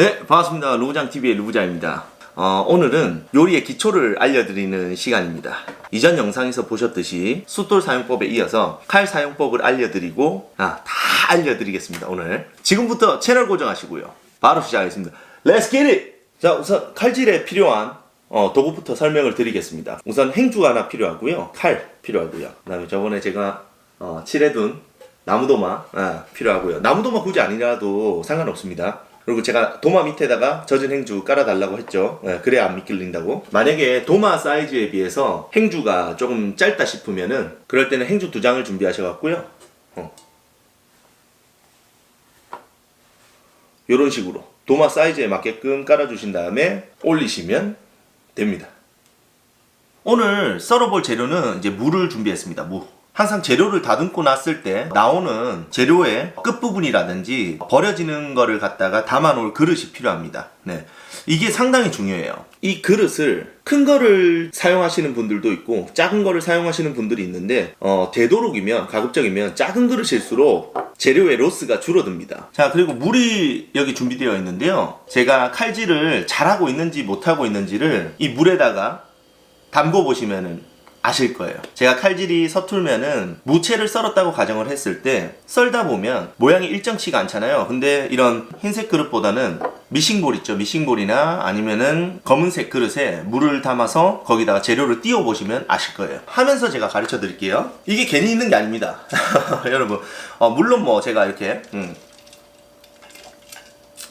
네, 반갑습니다. 루부장TV의 루부자입니다. 어, 오늘은 요리의 기초를 알려드리는 시간입니다. 이전 영상에서 보셨듯이 숫돌 사용법에 이어서 칼 사용법을 알려드리고, 아, 다 알려드리겠습니다, 오늘. 지금부터 채널 고정하시고요. 바로 시작하겠습니다. Let's get it! 자, 우선 칼질에 필요한 어, 도구부터 설명을 드리겠습니다. 우선 행주가 하나 필요하고요. 칼 필요하고요. 그 다음에 저번에 제가 어, 칠해둔 나무도마 아, 필요하고요. 나무도마 굳이 아니라도 상관없습니다. 그리고 제가 도마 밑에다가 젖은 행주 깔아달라고 했죠. 예, 그래야 안 미끌린다고. 만약에 도마 사이즈에 비해서 행주가 조금 짧다 싶으면은 그럴 때는 행주 두 장을 준비하셔갖고요. 어. 이런 식으로 도마 사이즈에 맞게끔 깔아주신 다음에 올리시면 됩니다. 오늘 썰어볼 재료는 이제 무를 준비했습니다. 무. 항상 재료를 다듬고 났을 때 나오는 재료의 끝부분이라든지 버려지는 거를 갖다가 담아놓을 그릇이 필요합니다. 네. 이게 상당히 중요해요. 이 그릇을 큰 거를 사용하시는 분들도 있고 작은 거를 사용하시는 분들이 있는데 어, 되도록이면 가급적이면 작은 그릇일수록 재료의 로스가 줄어듭니다. 자 그리고 물이 여기 준비되어 있는데요. 제가 칼질을 잘하고 있는지 못하고 있는지를 이 물에다가 담궈 보시면은 아실 거예요. 제가 칼질이 서툴면은 무채를 썰었다고 가정을 했을 때 썰다 보면 모양이 일정치가 않잖아요. 근데 이런 흰색 그릇보다는 미싱볼 있죠. 미싱볼이나 아니면은 검은색 그릇에 물을 담아서 거기다가 재료를 띄워 보시면 아실 거예요. 하면서 제가 가르쳐 드릴게요. 이게 괜히 있는 게 아닙니다. 여러분, 어, 물론 뭐 제가 이렇게 음,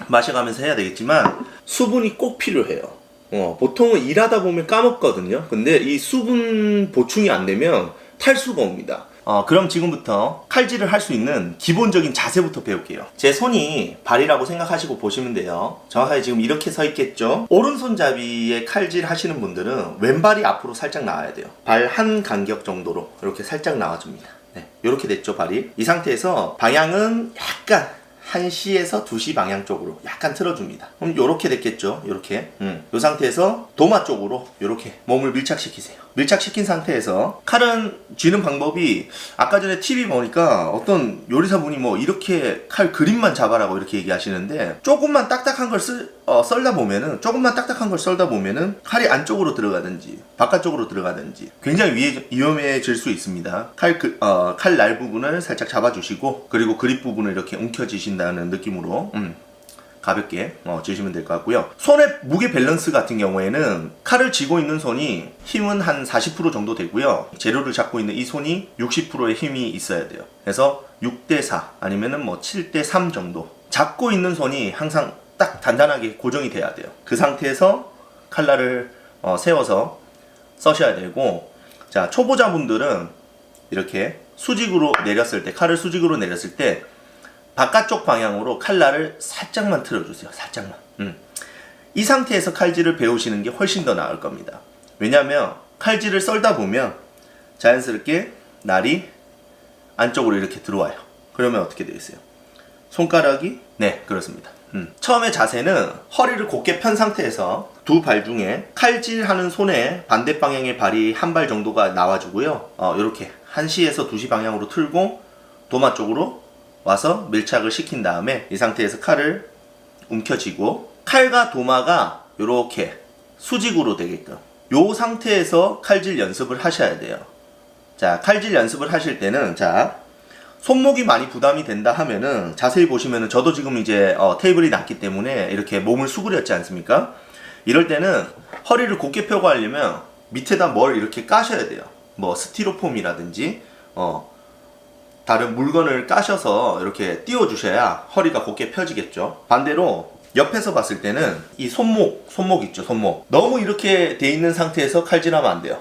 마셔가면서 해야 되겠지만 수분이 꼭 필요해요. 어, 보통은 일하다 보면 까먹거든요. 근데 이 수분 보충이 안 되면 탈수가 옵니다. 어, 그럼 지금부터 칼질을 할 수 있는 기본적인 자세부터 배울게요. 제 손이 발이라고 생각하시고 보시면 돼요. 정확하게 지금 이렇게 서 있겠죠? 오른손잡이에 칼질 하시는 분들은 왼발이 앞으로 살짝 나와야 돼요. 발 한 간격 정도로 이렇게 살짝 나와줍니다. 네, 이렇게 됐죠, 발이. 이 상태에서 방향은 약간 1시에서 2시 방향 쪽으로 약간 틀어줍니다. 그럼 요렇게 됐겠죠? 요렇게. 음. 요 상태에서 도마 쪽으로 요렇게 몸을 밀착시키세요. 밀착시킨 상태에서 칼은 쥐는 방법이 아까 전에 TV 보니까 어떤 요리사분이 뭐 이렇게 칼 그림만 잡아라고 이렇게 얘기하시는데 조금만 딱딱한 걸 쓸, 어, 썰다 보면은 조금만 딱딱한 걸 썰다 보면은 칼이 안쪽으로 들어가든지 바깥쪽으로 들어가든지 굉장히 위, 위험해질 수 있습니다. 칼, 그, 어, 칼날 부분을 살짝 잡아주시고 그리고 그립 부분을 이렇게 움켜쥐신다는 느낌으로 음, 가볍게 어, 쥐시면 될 것 같고요. 손의 무게 밸런스 같은 경우에는 칼을 쥐고 있는 손이 힘은 한 40% 정도 되고요. 재료를 잡고 있는 이 손이 60%의 힘이 있어야 돼요. 그래서 6대4 아니면은 뭐 7대3 정도. 잡고 있는 손이 항상 딱 단단하게 고정이 돼야 돼요. 그 상태에서 칼날을 어, 세워서 써셔야 되고 자 초보자분들은 이렇게 수직으로 내렸을 때 칼을 수직으로 내렸을 때 바깥쪽 방향으로 칼날을 살짝만 틀어주세요. 살짝만. 음. 이 상태에서 칼질을 배우시는 게 훨씬 더 나을 겁니다. 왜냐하면 칼질을 썰다 보면 자연스럽게 날이 안쪽으로 이렇게 들어와요. 그러면 어떻게 되겠어요? 손가락이 네 그렇습니다. 음. 처음에 자세는 허리를 곧게 편 상태에서 두 발 중에 칼질하는 손에 반대 방향의 발이 한 발 정도가 나와주고요. 어, 이렇게 1시에서 2시 방향으로 틀고 도마 쪽으로 와서 밀착을 시킨 다음에 이 상태에서 칼을 움켜쥐고 칼과 도마가 이렇게 수직으로 되게끔 이 상태에서 칼질 연습을 하셔야 돼요. 자, 칼질 연습을 하실 때는 자 손목이 많이 부담이 된다 하면은 자세히 보시면은 저도 지금 이제 어, 테이블이 낮기 때문에 이렇게 몸을 수그렸지 않습니까? 이럴 때는 허리를 곧게 펴고 하려면 밑에다 뭘 이렇게 까셔야 돼요. 뭐 스티로폼이라든지 어 다른 물건을 까셔서 이렇게 띄워 주셔야 허리가 곧게 펴지겠죠. 반대로 옆에서 봤을 때는 이 손목, 손목 있죠, 손목. 너무 이렇게 돼 있는 상태에서 칼질하면 안 돼요.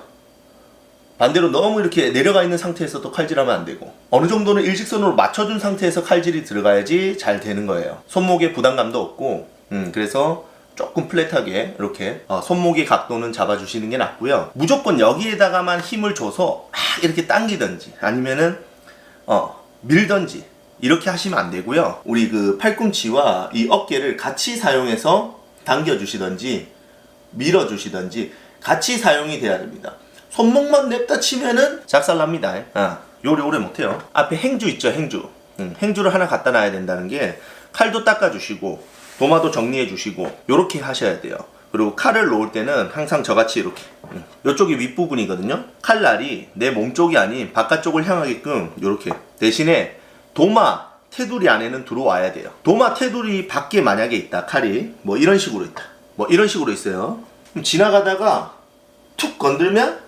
반대로 너무 이렇게 내려가 있는 상태에서도 칼질하면 안 되고 어느 정도는 일직선으로 맞춰준 상태에서 칼질이 들어가야지 잘 되는 거예요. 손목에 부담감도 없고 음, 그래서 조금 플랫하게 이렇게 어, 손목의 각도는 잡아주시는 게 낫고요. 무조건 여기에다가만 힘을 줘서 막 이렇게 당기든지 아니면은 어, 밀던지 이렇게 하시면 안 되고요. 우리 그 팔꿈치와 이 어깨를 같이 사용해서 당겨주시던지 밀어주시던지 같이 사용이 돼야 됩니다. 손목만 냅다 치면은 작살납니다. 아, 요리 오래 못해요. 앞에 행주 있죠, 행주. 음, 행주를 하나 갖다 놔야 된다는 게 칼도 닦아주시고 도마도 정리해 주시고 이렇게 하셔야 돼요. 그리고 칼을 놓을 때는 항상 저같이 이렇게 음. 이쪽이 윗부분이거든요. 칼날이 내 몸쪽이 아닌 바깥쪽을 향하게끔 이렇게 대신에 도마 테두리 안에는 들어와야 돼요. 도마 테두리 밖에 만약에 있다 칼이 뭐 이런 식으로 있다. 뭐 이런 식으로 있어요. 그럼 지나가다가 툭 건들면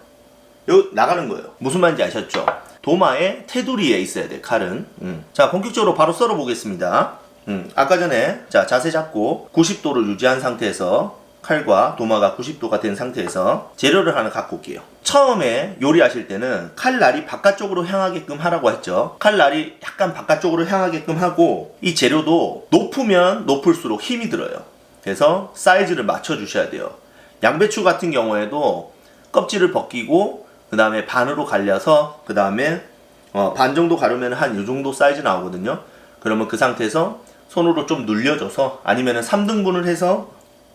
요 나가는 거예요. 무슨 말인지 아셨죠? 도마의 테두리에 있어야 돼 칼은. 음. 자 본격적으로 바로 썰어 보겠습니다. 음. 아까 전에 자 자세 잡고 90도를 유지한 상태에서 칼과 도마가 90도가 된 상태에서 재료를 하나 갖고 올게요. 처음에 요리하실 때는 칼날이 바깥쪽으로 향하게끔 하라고 했죠. 칼날이 약간 바깥쪽으로 향하게끔 하고 이 재료도 높으면 높을수록 힘이 들어요. 그래서 사이즈를 맞춰 주셔야 돼요. 양배추 같은 경우에도 껍질을 벗기고 그 다음에 반으로 갈려서 그 다음에 어, 반 정도 가르면 한 이 정도 사이즈 나오거든요. 그러면 그 상태에서 손으로 좀 눌려줘서 아니면은 3등분을 해서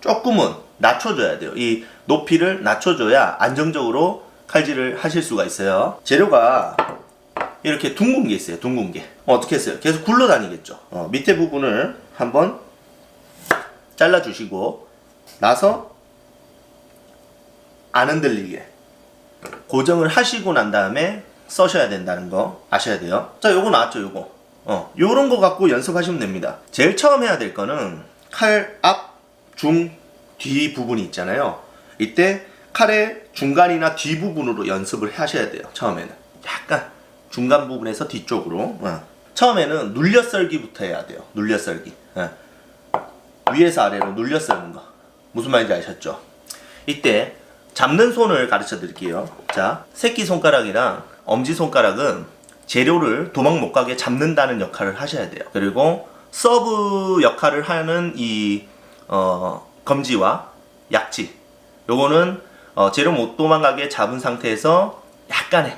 조금은 낮춰줘야 돼요. 이 높이를 낮춰줘야 안정적으로 칼질을 하실 수가 있어요. 재료가 이렇게 둥근 게 있어요. 둥근 게. 어, 떻게 했어요? 계속 굴러다니겠죠. 어, 밑에 부분을 한번 잘라주시고 나서 안 흔들리게 고정을 하시고 난 다음에 써셔야 된다는 거 아셔야 돼요. 자, 요거 나왔죠, 요거. 어, 요런 거 갖고 연습하시면 됩니다. 제일 처음 해야 될 거는 칼 앞, 중, 뒤 부분이 있잖아요. 이때 칼의 중간이나 뒤 부분으로 연습을 하셔야 돼요. 처음에는. 약간 중간 부분에서 뒤쪽으로. 어. 처음에는 눌려 썰기부터 해야 돼요. 눌려 썰기. 어. 위에서 아래로 눌려 썰는 거. 무슨 말인지 아셨죠? 이때 잡는 손을 가르쳐 드릴게요. 자, 새끼 손가락이랑 엄지 손가락은 재료를 도망 못 가게 잡는다는 역할을 하셔야 돼요. 그리고 서브 역할을 하는 이 어, 검지와 약지. 요거는 어, 재료 못 도망가게 잡은 상태에서 약간의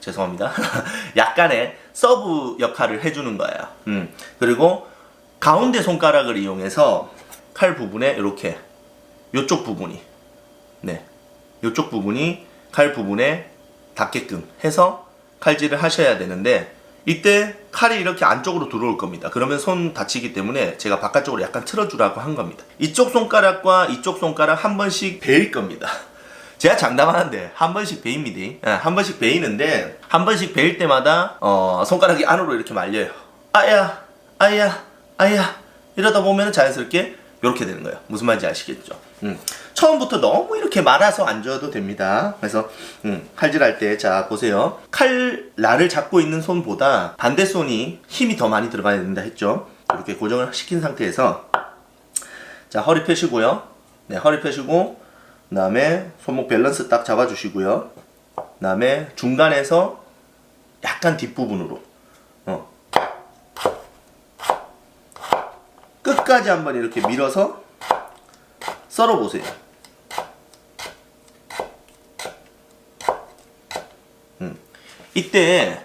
죄송합니다. 약간의 서브 역할을 해주는 거예요. 음. 그리고 가운데 손가락을 이용해서 칼 부분에 이렇게 요쪽 부분이 네 요쪽 부분이 칼 부분에 닿게끔 해서 칼질을 하셔야 되는데 이때 칼이 이렇게 안쪽으로 들어올 겁니다. 그러면 손 다치기 때문에 제가 바깥쪽으로 약간 틀어주라고 한 겁니다. 이쪽 손가락과 이쪽 손가락 한 번씩 베일 겁니다. 제가 장담하는데 한 번씩 베입니다. 예, 한 번씩 베이는데 한 번씩 베일 때마다 어, 손가락이 안으로 이렇게 말려요. 아야, 아야, 아야 이러다 보면 자연스럽게 이렇게 되는 거예요. 무슨 말인지 아시겠죠? 음. 처음부터 너무 이렇게 말아서 안 줘도 됩니다. 그래서 음, 칼질할 때 자 보세요. 칼날을 잡고 있는 손보다 반대 손이 힘이 더 많이 들어가야 된다 했죠. 이렇게 고정을 시킨 상태에서 자 허리 펴시고요. 네 허리 펴시고 그다음에 손목 밸런스 딱 잡아주시고요. 그다음에 중간에서 약간 뒷부분으로 끝까지 한번 이렇게 밀어서 썰어 보세요. 음. 이때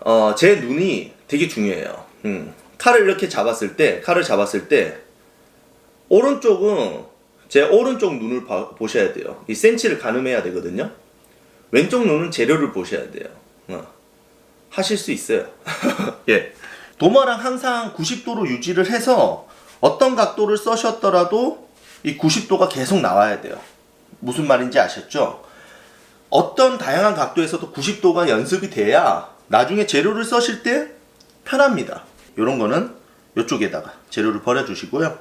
어, 제 눈이 되게 중요해요. 음. 칼을 이렇게 잡았을 때, 칼을 잡았을 때 오른쪽은 제 오른쪽 눈을 봐- 보셔야 돼요. 이 센치를 가늠해야 되거든요. 왼쪽 눈은 재료를 보셔야 돼요. 어. 하실 수 있어요. 예. 도마랑 항상 90도로 유지를 해서 어떤 각도를 써셨더라도 이 90도가 계속 나와야 돼요. 무슨 말인지 아셨죠? 어떤 다양한 각도에서도 90도가 연습이 돼야 나중에 재료를 써실 때 편합니다. 이런 거는 이쪽에다가 재료를 버려주시고요.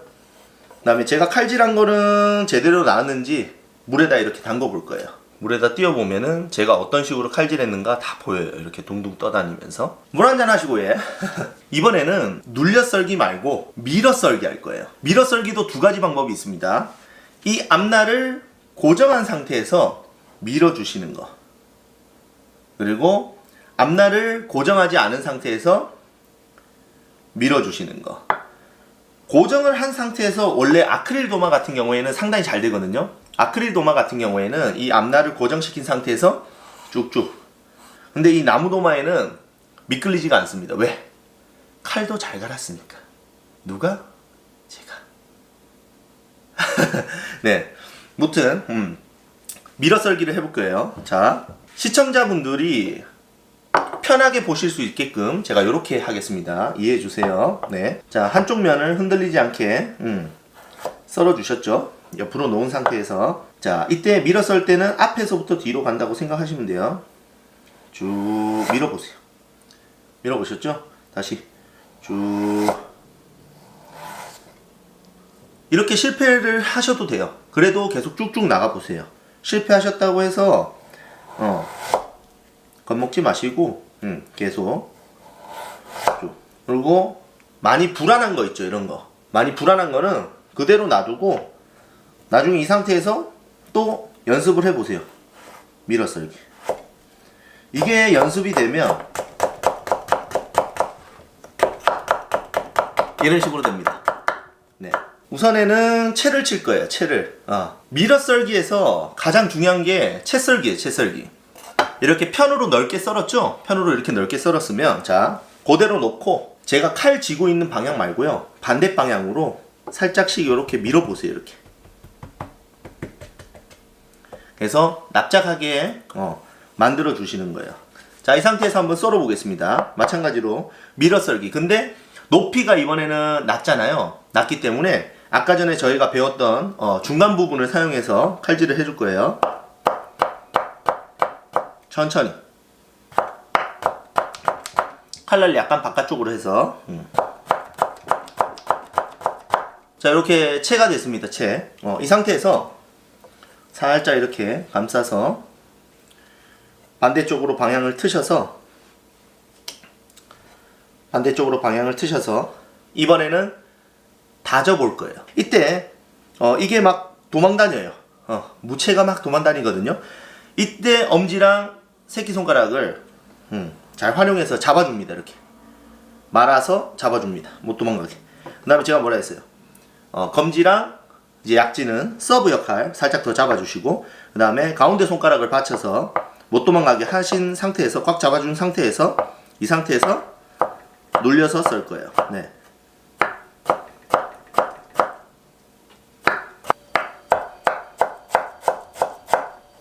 그 다음에 제가 칼질한 거는 제대로 나왔는지 물에다 이렇게 담궈 볼 거예요. 물에다 띄워보면은 제가 어떤 식으로 칼질했는가 다 보여요. 이렇게 둥둥 떠다니면서. 물 한잔 하시고 예. 이번에는 눌려 썰기 말고 밀어 썰기 할 거예요. 밀어 썰기도 두 가지 방법이 있습니다. 이 앞날을 고정한 상태에서 밀어 주시는 거. 그리고 앞날을 고정하지 않은 상태에서 밀어 주시는 거. 고정을 한 상태에서 원래 아크릴 도마 같은 경우에는 상당히 잘 되거든요. 아크릴 도마 같은 경우에는 이 앞날을 고정시킨 상태에서 쭉쭉. 근데 이 나무 도마에는 미끌리지가 않습니다. 왜? 칼도 잘 갈았으니까. 누가? 제가. 네. 무튼 음. 밀어 썰기를 해볼 거예요. 자, 시청자분들이 편하게 보실 수 있게끔 제가 이렇게 하겠습니다. 이해해 주세요. 네. 자, 한쪽 면을 흔들리지 않게 음, 썰어 주셨죠? 옆으로 놓은 상태에서 자, 이때 썰 때는 앞에서부터 뒤로 간다고 생각하시면 돼요. 쭉 밀어 보세요. 밀어 보셨죠? 다시 쭉 이렇게 실패를 하셔도 돼요. 그래도 계속 쭉쭉 나가 보세요. 실패하셨다고 해서 어 겁먹지 마시고 음, 계속 쭉. 그리고 많이 불안한 거 있죠 이런 거 많이 불안한 거는 그대로 놔두고 나중에 이 상태에서 또 연습을 해보세요. 밀어썰기. 이게 연습이 되면 이런 식으로 됩니다. 네. 우선에는 채를 칠 거예요 채를. 어. 밀어썰기에서 가장 중요한 게 채썰기예요 채썰기. 이렇게 편으로 넓게 썰었죠? 편으로 이렇게 넓게 썰었으면 자 그대로 놓고 제가 칼 쥐고 있는 방향 말고요. 반대 방향으로 살짝씩 이렇게 밀어보세요 이렇게 그래서 납작하게 어, 만들어 주시는 거예요. 자 이 상태에서 한번 썰어 보겠습니다. 마찬가지로 밀어 썰기. 근데 높이가 이번에는 낮잖아요. 낮기 때문에 아까 전에 저희가 배웠던 어, 중간 부분을 사용해서 칼질을 해줄 거예요. 천천히. 칼날 약간 바깥쪽으로 해서. 음. 자 이렇게 채가 됐습니다 채. 어, 이 상태에서 살짝 이렇게 감싸서 반대쪽으로 방향을 트셔서 반대쪽으로 방향을 트셔서 이번에는 다져 볼 거예요. 이때 어, 이게 막 도망다녀요. 어, 무채가 막 도망다니거든요. 이때 엄지랑 새끼손가락을 음, 잘 활용해서 잡아줍니다. 이렇게 말아서 잡아줍니다. 못 도망가게. 그 다음에 제가 뭐라 했어요? 어, 검지랑 이제 약지는 서브 역할 살짝 더 잡아주시고 그 다음에 가운데 손가락을 받쳐서 못 도망가게 하신 상태에서 꽉 잡아준 상태에서 이 상태에서 눌려서 썰 거예요. 네.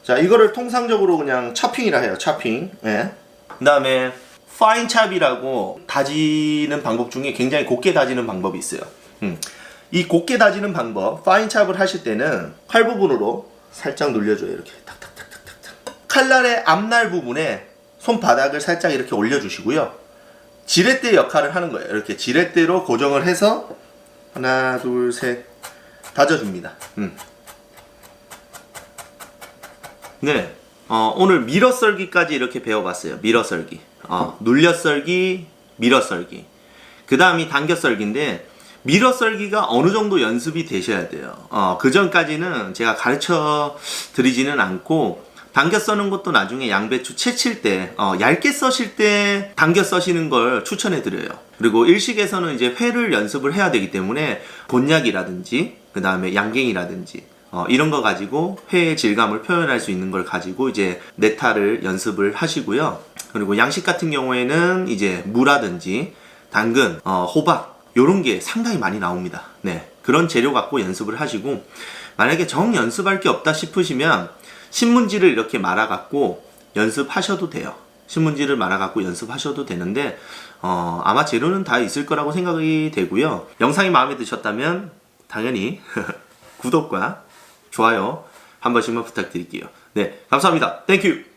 자 이거를 통상적으로 그냥 차핑이라 해요. 차핑. 예. 그 다음에 파인 찹이라고 다지는 방법 중에 굉장히 곱게 다지는 방법이 있어요. 음. 이 곱게 다지는 방법, 파인 찹을 하실 때는 칼 부분으로 살짝 눌려줘요. 이렇게 탁탁탁탁탁탁. 칼날의 앞날 부분에 손바닥을 살짝 이렇게 올려주시고요. 지렛대 역할을 하는 거예요. 이렇게 지렛대로 고정을 해서 하나, 둘, 셋 다져줍니다. 음. 네. 어, 오늘 밀어 썰기까지 이렇게 배워봤어요. 밀어 썰기. 어, 눌려 썰기, 밀어 썰기. 그 다음이 당겨 썰기인데, 밀어 썰기가 어느 정도 연습이 되셔야 돼요. 어, 그 전까지는 제가 가르쳐 드리지는 않고, 당겨 써는 것도 나중에 양배추 채칠 때, 어, 얇게 써실 때 당겨 써시는 걸 추천해 드려요. 그리고 일식에서는 이제 회를 연습을 해야 되기 때문에, 곤약이라든지, 그 다음에 양갱이라든지, 어, 이런 거 가지고 회의 질감을 표현할 수 있는 걸 가지고 이제 네타를 연습을 하시고요. 그리고 양식 같은 경우에는 이제 무라든지 당근, 어, 호박 요런 게 상당히 많이 나옵니다. 네. 그런 재료 갖고 연습을 하시고 만약에 정 연습할 게 없다 싶으시면 신문지를 이렇게 말아 갖고 연습하셔도 돼요. 신문지를 말아 갖고 연습하셔도 되는데 어, 아마 재료는 다 있을 거라고 생각이 되고요. 영상이 마음에 드셨다면 당연히 구독과 좋아요 한 번씩만 부탁드릴게요. 네, 감사합니다. 땡큐!